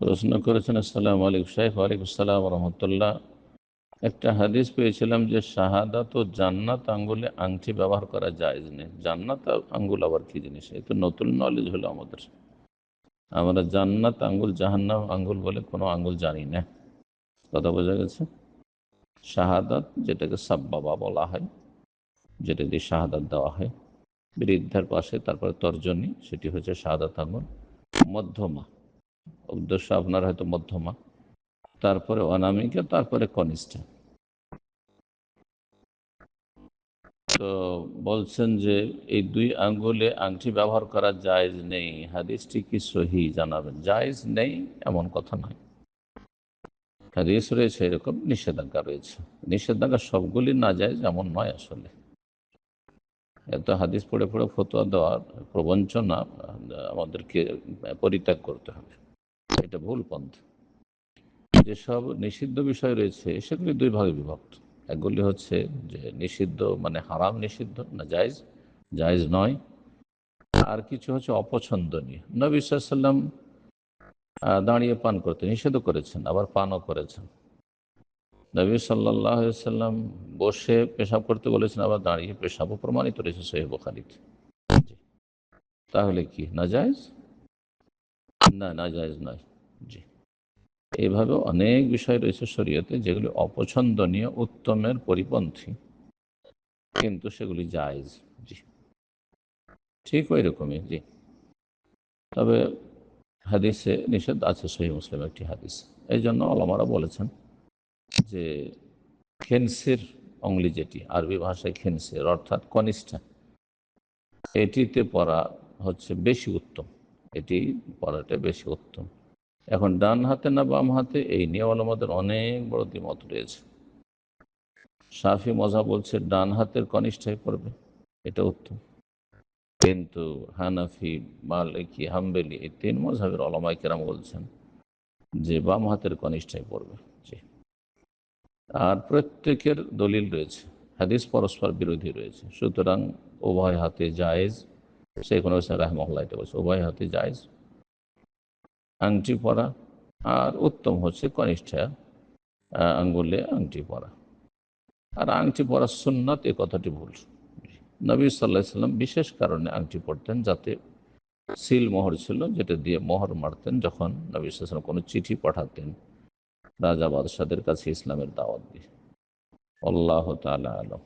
প্রশ্ন করেছেন, আসসালামু আলাইকুম শাইখ, ওয়ালাইকুম আসসালাম রহমতুল্লাহ। একটা হাদিস পেয়েছিলাম যে, শাহাদাত ও জান্নাত আঙ্গুলে আংটি ব্যবহার করা যায় নেই। জান্নাত আঙ্গুল আবার কি জিনিস? এই তো নতুন নলেজ হলো আমাদের। আমরা জান্নাত আঙ্গুল, জাহান্নাম আঙ্গুল বলে কোনো আঙ্গুল জানি না। কথা বোঝা গেছে? শাহাদাত যেটাকে সাব্বাবা বলা হয়, যেটা দিয়ে শাহাদাত দেওয়া হয়, বৃদ্ধার পাশে তারপরে তর্জনী, সেটি হচ্ছে শাহাদাত আঙ্গুল। মধ্যমা। উদ্দেশ্য আপনার হয়তো মধ্যমা। তারপরে অনামিকা, তারপরে কনিষ্ঠা। তো বলছেন যে এই দুই আঙ্গুলে আংটি ব্যবহার করা জায়েজ নেই। হাদিসটি কি সহি জানাবেন? জায়েজ নেই এমন কথা নয়। হাদিস রয়েছে, এরকম নিষেধাজ্ঞা রয়েছে। নিষেধাজ্ঞা সবগুলি না যায় এমন নয় আসলে। এত হাদিস পড়ে পড়ে ফতোয়া দেওয়ার প্রবঞ্চনা আমাদেরকে পরিত্যাগ করতে হবে। এটা ভুল পন্থা। যেসব নিষিদ্ধ বিষয় রয়েছে, সেগুলি দুই ভাগে বিভক্ত। একগুলি হচ্ছে যে নিষিদ্ধ মানে হারাম নিষিদ্ধ, না জায়জ জায়জ নয়। আর কিছু হচ্ছে অপছন্দনীয়। নবী সাল্লাম দাঁড়িয়ে পান করতে নিষেধ করেছেন, আবার পানও করেছেন। নবী সাল্লাহ সাল্লাম বসে পেশাব করতে বলেছেন, আবার দাঁড়িয়ে পেশাবও প্রমাণিত রয়েছে সোহেব বখারিতে। তাহলে কি, না জায়জ? না না জায়জ নয়। জি। এইভাবে অনেক বিষয় রয়েছে শরীয়তে যেগুলি অপছন্দনীয়, উত্তমের পরিপন্থী। কিন্তু সেগুলি জায়জ, জি। ঠিক ওই রকমই জি। তবে হাদিসে নিষেধ আছে সহি মুসলিম একটি হাদিস। এই জন্য আলমারা বলেছেন যে খেনসির অংলি যেটি, আরবি ভাষায় খেনসির অর্থাৎ কনিষ্ঠা, এটিতে পড়া হচ্ছে বেশি উত্তম। এটি পড়াটা বেশি উত্তম। এখন ডান হাতে না বাম হাতে, এই নিয়ে আলমাদের অনেক বড় দ্বিমত রয়েছে। সাফি মজা বলছে, ডান হাতের কনিষ্ঠায় পড়বে। এটা উত্তম। কিন্তু হানাফি, মালিকি, হাম্বেলি, এই তিন মজাবের অলমাই কেরাম বলছেন যে, বাম হাতের কনিষ্ঠায় পড়বে। জি। আর প্রত্যেকের দলিল রয়েছে। হাদিস পরস্পর বিরোধী রয়েছে। সুতরাং উভয় হাতে জায়েজ। শেখ কোনো রাহমহল্লা এটা বলছে, উভয় হাতে জায়েজ। আংটি পরা, আর উত্তম হচ্ছে কনিষ্ঠা আঙ্গুলে আংটি পরা। আর আংটি পরা সুন্নাত এ কথাটি ভুল। নবী সাল্লাহ সাল্লাম বিশেষ কারণে আংটি পড়তেন যাতে সিল মোহর ছিল, যেটা দিয়ে মোহর মারতেন যখন নবী সাল্লাম কোনো চিঠি পাঠাতেন রাজা বাদশাদের কাছে ইসলামের দাওয়াত দিয়ে। আল্লাহ তালা আলম।